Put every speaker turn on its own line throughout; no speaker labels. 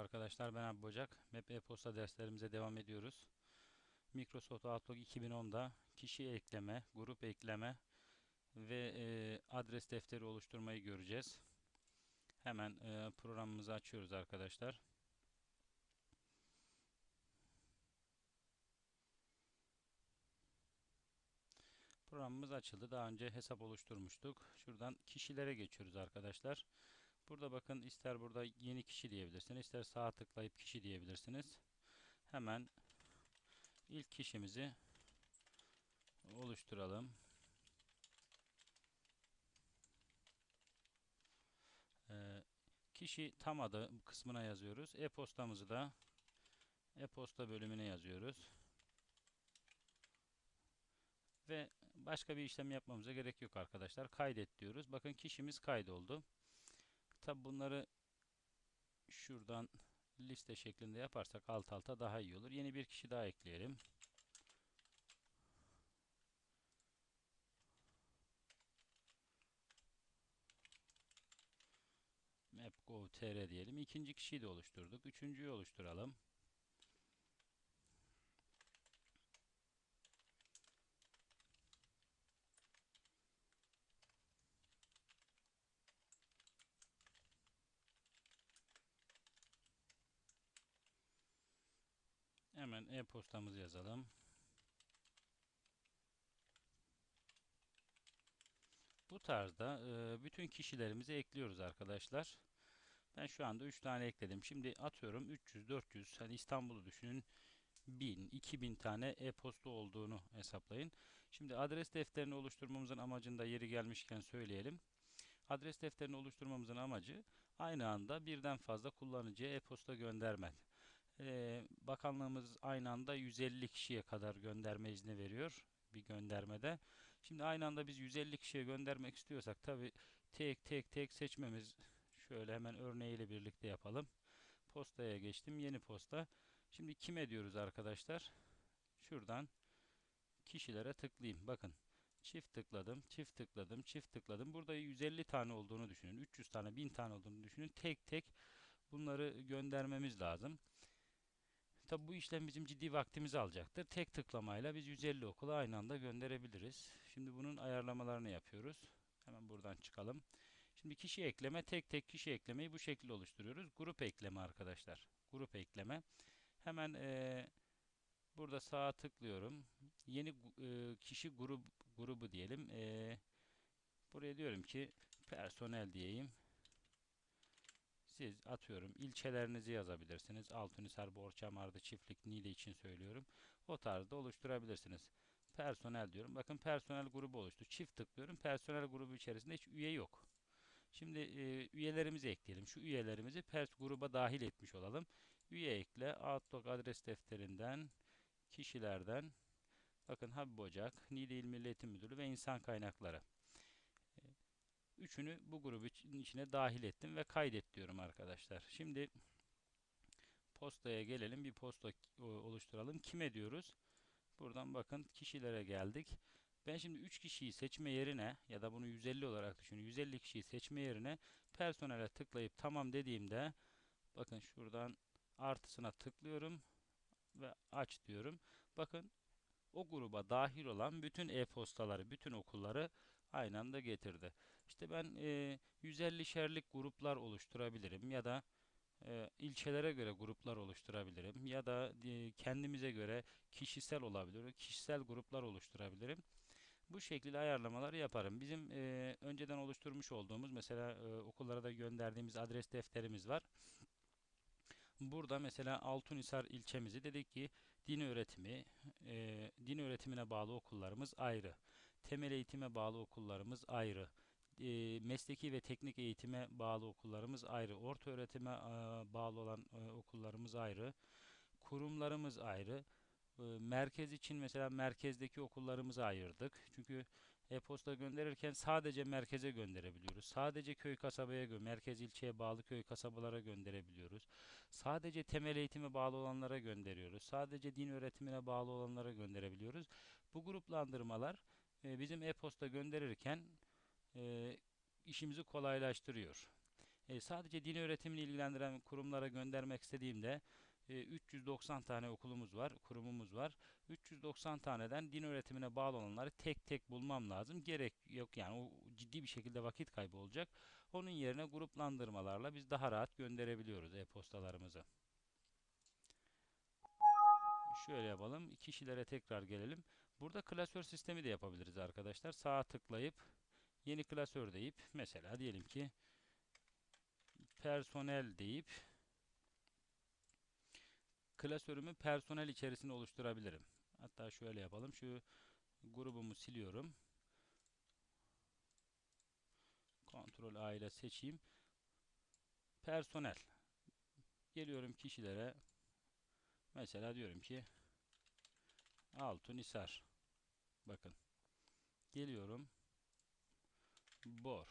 arkadaşlar ben Abi Bocak. Map e-posta derslerimize devam ediyoruz. Microsoft Outlook 2010'da kişi ekleme, grup ekleme ve e, adres defteri oluşturmayı göreceğiz. Hemen e, programımızı açıyoruz arkadaşlar. Programımız açıldı. Daha önce hesap oluşturmuştuk. Şuradan kişilere geçiyoruz arkadaşlar. Burada bakın ister burada yeni kişi diyebilirsiniz, ister sağa tıklayıp kişi diyebilirsiniz. Hemen ilk kişimizi oluşturalım. Ee, kişi tam adı kısmına yazıyoruz. E-postamızı da e-posta bölümüne yazıyoruz. Ve başka bir işlem yapmamıza gerek yok arkadaşlar. Kaydet diyoruz. Bakın kişimiz kaydoldu. Tabi bunları şuradan liste şeklinde yaparsak alt alta daha iyi olur. Yeni bir kişi daha ekleyelim. map.gov.tr diyelim. İkinci kişiyi de oluşturduk. Üçüncüyü oluşturalım. Hemen e-postamızı yazalım. Bu tarzda e, bütün kişilerimizi ekliyoruz arkadaşlar. Ben şu anda 3 tane ekledim. Şimdi atıyorum 300, 400, hani İstanbul'u düşünün 1000, 2000 tane e-posta olduğunu hesaplayın. Şimdi adres defterini oluşturmamızın amacında yeri gelmişken söyleyelim. Adres defterini oluşturmamızın amacı aynı anda birden fazla kullanıcıya e-posta göndermek bakanlığımız aynı anda 150 kişiye kadar gönderme izni veriyor bir göndermede. Şimdi aynı anda biz 150 kişiye göndermek istiyorsak tabi tek tek tek seçmemiz şöyle hemen örneğiyle birlikte yapalım. Postaya geçtim. Yeni posta. Şimdi kime diyoruz arkadaşlar? Şuradan kişilere tıklayayım. Bakın çift tıkladım, çift tıkladım, çift tıkladım. Burada 150 tane olduğunu düşünün. 300 tane, 1000 tane olduğunu düşünün. Tek tek bunları göndermemiz lazım. Tabi bu işlem bizim ciddi vaktimizi alacaktır. Tek tıklamayla biz 150 okula aynı anda gönderebiliriz. Şimdi bunun ayarlamalarını yapıyoruz. Hemen buradan çıkalım. Şimdi kişi ekleme, tek tek kişi eklemeyi bu şekilde oluşturuyoruz. Grup ekleme arkadaşlar. Grup ekleme. Hemen e, burada sağa tıklıyorum. Yeni e, kişi grup grubu diyelim. E, buraya diyorum ki personel diyeyim. Siz atıyorum ilçelerinizi yazabilirsiniz. Altunhisar, Borçam, Ardı, Çiftlik, Niğde için söylüyorum. O tarzda oluşturabilirsiniz. Personel diyorum. Bakın personel grubu oluştu. Çift tıklıyorum. Personel grubu içerisinde hiç üye yok. Şimdi e, üyelerimizi ekleyelim. Şu üyelerimizi pers gruba dahil etmiş olalım. Üye ekle. Outlook adres defterinden kişilerden bakın Habib Ocak, Niğde İl Milli Eğitim Müdürlüğü ve İnsan Kaynakları. Üçünü bu grubun içine dahil ettim ve kaydet diyorum arkadaşlar. Şimdi postaya gelelim. Bir posta oluşturalım. Kime diyoruz? Buradan bakın kişilere geldik. Ben şimdi 3 kişiyi seçme yerine ya da bunu 150 olarak düşünün. 150 kişiyi seçme yerine personele tıklayıp tamam dediğimde bakın şuradan artısına tıklıyorum ve aç diyorum. Bakın o gruba dahil olan bütün e-postaları, bütün okulları aynı anda getirdi. İşte ben e, 150 şerlik gruplar oluşturabilirim ya da e, ilçelere göre gruplar oluşturabilirim ya da e, kendimize göre kişisel olabilir. Kişisel gruplar oluşturabilirim. Bu şekilde ayarlamaları yaparım. Bizim e, önceden oluşturmuş olduğumuz mesela e, okullara da gönderdiğimiz adres defterimiz var. Burada mesela Altunhisar ilçemizi dedik ki din öğretimi, e, din öğretimine bağlı okullarımız ayrı. Temel eğitime bağlı okullarımız ayrı. E, mesleki ve teknik eğitime bağlı okullarımız ayrı. Orta öğretime e, bağlı olan e, okullarımız ayrı. Kurumlarımız ayrı. E, merkez için mesela merkezdeki okullarımızı ayırdık. Çünkü e-posta gönderirken sadece merkeze gönderebiliyoruz. Sadece köy kasabaya, merkez ilçeye bağlı köy kasabalara gönderebiliyoruz. Sadece temel eğitime bağlı olanlara gönderiyoruz. Sadece din öğretimine bağlı olanlara gönderebiliyoruz. Bu gruplandırmalar e, bizim e-posta gönderirken e, işimizi kolaylaştırıyor. E, sadece din öğretimini ilgilendiren kurumlara göndermek istediğimde e, 390 tane okulumuz var, kurumumuz var. 390 taneden din öğretimine bağlı olanları tek tek bulmam lazım. Gerek yok yani o ciddi bir şekilde vakit kaybı olacak. Onun yerine gruplandırmalarla biz daha rahat gönderebiliyoruz e-postalarımızı. Şöyle yapalım. Kişilere tekrar gelelim. Burada klasör sistemi de yapabiliriz arkadaşlar. Sağa tıklayıp yeni klasör deyip mesela diyelim ki personel deyip klasörümü personel içerisinde oluşturabilirim. Hatta şöyle yapalım. Şu grubumu siliyorum. Ctrl A ile seçeyim. Personel. Geliyorum kişilere. Mesela diyorum ki Altunhisar. Bakın. Geliyorum. Bor.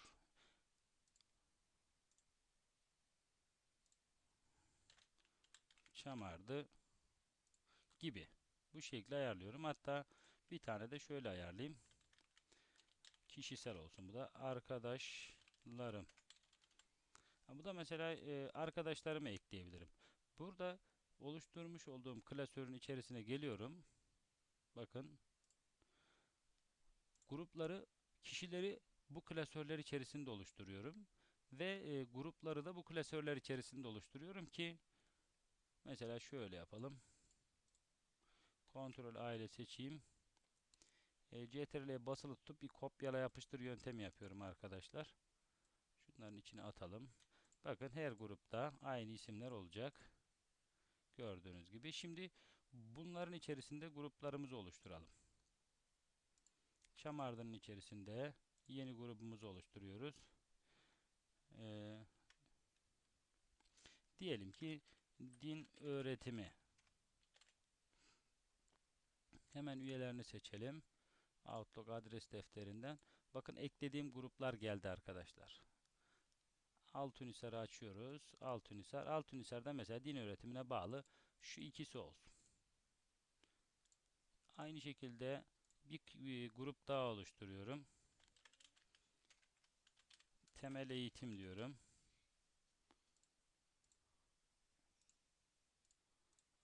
Çamardı gibi. Bu şekilde ayarlıyorum. Hatta bir tane de şöyle ayarlayayım. Kişisel olsun. Bu da arkadaşlarım. Bu da mesela e, arkadaşlarımı ekleyebilirim. Burada oluşturmuş olduğum klasörün içerisine geliyorum. Bakın. Grupları, kişileri bu klasörler içerisinde oluşturuyorum. Ve e, grupları da bu klasörler içerisinde oluşturuyorum ki mesela şöyle yapalım. Ctrl A ile seçeyim. E, CTRL'ye basılı tutup bir kopyala yapıştır yöntemi yapıyorum arkadaşlar. Şunların içine atalım. Bakın her grupta aynı isimler olacak. Gördüğünüz gibi. Şimdi bunların içerisinde gruplarımızı oluşturalım. Çamardının içerisinde yeni grubumuzu oluşturuyoruz. Ee, diyelim ki din öğretimi. Hemen üyelerini seçelim. Outlook adres defterinden. Bakın eklediğim gruplar geldi arkadaşlar. Altunhisar'ı açıyoruz. Altunhisar. Altunhisar'da mesela din öğretimine bağlı şu ikisi olsun. Aynı şekilde bir, grup daha oluşturuyorum. Temel eğitim diyorum.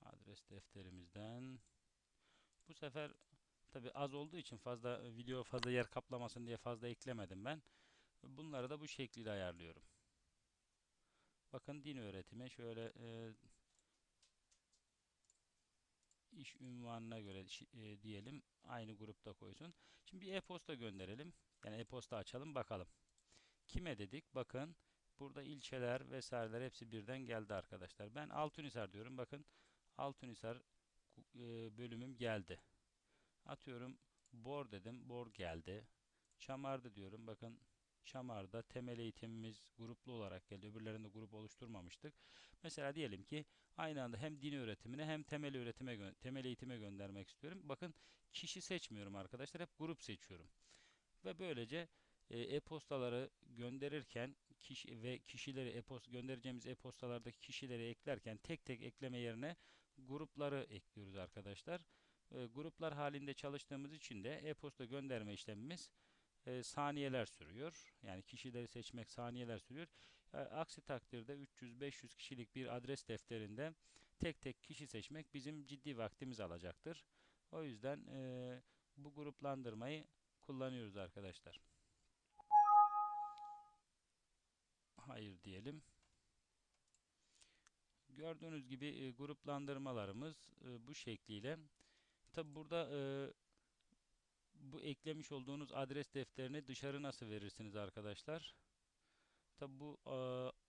Adres defterimizden. Bu sefer tabi az olduğu için fazla video fazla yer kaplamasın diye fazla eklemedim ben. Bunları da bu şekilde ayarlıyorum. Bakın din öğretimi şöyle e, iş ünvanına göre e, diyelim aynı grupta koysun. Şimdi bir e-posta gönderelim. Yani e-posta açalım bakalım. Kime dedik? Bakın burada ilçeler vesaireler hepsi birden geldi arkadaşlar. Ben Altunhisar diyorum. Bakın Altunhisar e, bölümüm geldi. Atıyorum Bor dedim. Bor geldi. Çamardı diyorum. Bakın Çamar'da temel eğitimimiz gruplu olarak geldi. Öbürlerinde grup oluşturmamıştık. Mesela diyelim ki aynı anda hem din öğretimine hem temel öğretime temel eğitime göndermek istiyorum. Bakın kişi seçmiyorum arkadaşlar. Hep grup seçiyorum. Ve böylece e-postaları gönderirken kişi ve kişileri e-post göndereceğimiz e-postalardaki kişileri eklerken tek tek ekleme yerine grupları ekliyoruz arkadaşlar. E, gruplar halinde çalıştığımız için de e-posta gönderme işlemimiz e, saniyeler sürüyor. Yani kişileri seçmek saniyeler sürüyor. E, aksi takdirde 300-500 kişilik bir adres defterinde tek tek kişi seçmek bizim ciddi vaktimiz alacaktır. O yüzden e, bu gruplandırmayı kullanıyoruz arkadaşlar. Hayır diyelim. Gördüğünüz gibi e, gruplandırmalarımız e, bu şekliyle. Tabi burada e, bu eklemiş olduğunuz adres defterini dışarı nasıl verirsiniz arkadaşlar? Tabi bu e,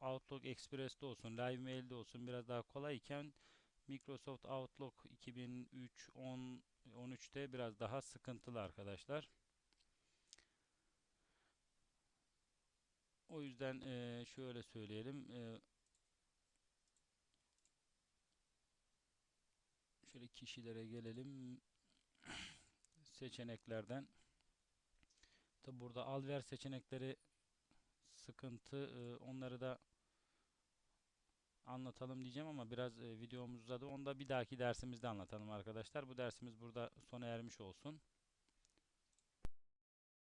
Outlook Express'te olsun, Live Mail'de olsun biraz daha kolay iken Microsoft Outlook 2003 10 13'te biraz daha sıkıntılı arkadaşlar. O yüzden e, şöyle söyleyelim. E, şöyle kişilere gelelim seçeneklerden tabi burada al ver seçenekleri sıkıntı e, onları da anlatalım diyeceğim ama biraz e, videomuz uzadı. Onu da bir dahaki dersimizde anlatalım arkadaşlar. Bu dersimiz burada sona ermiş olsun.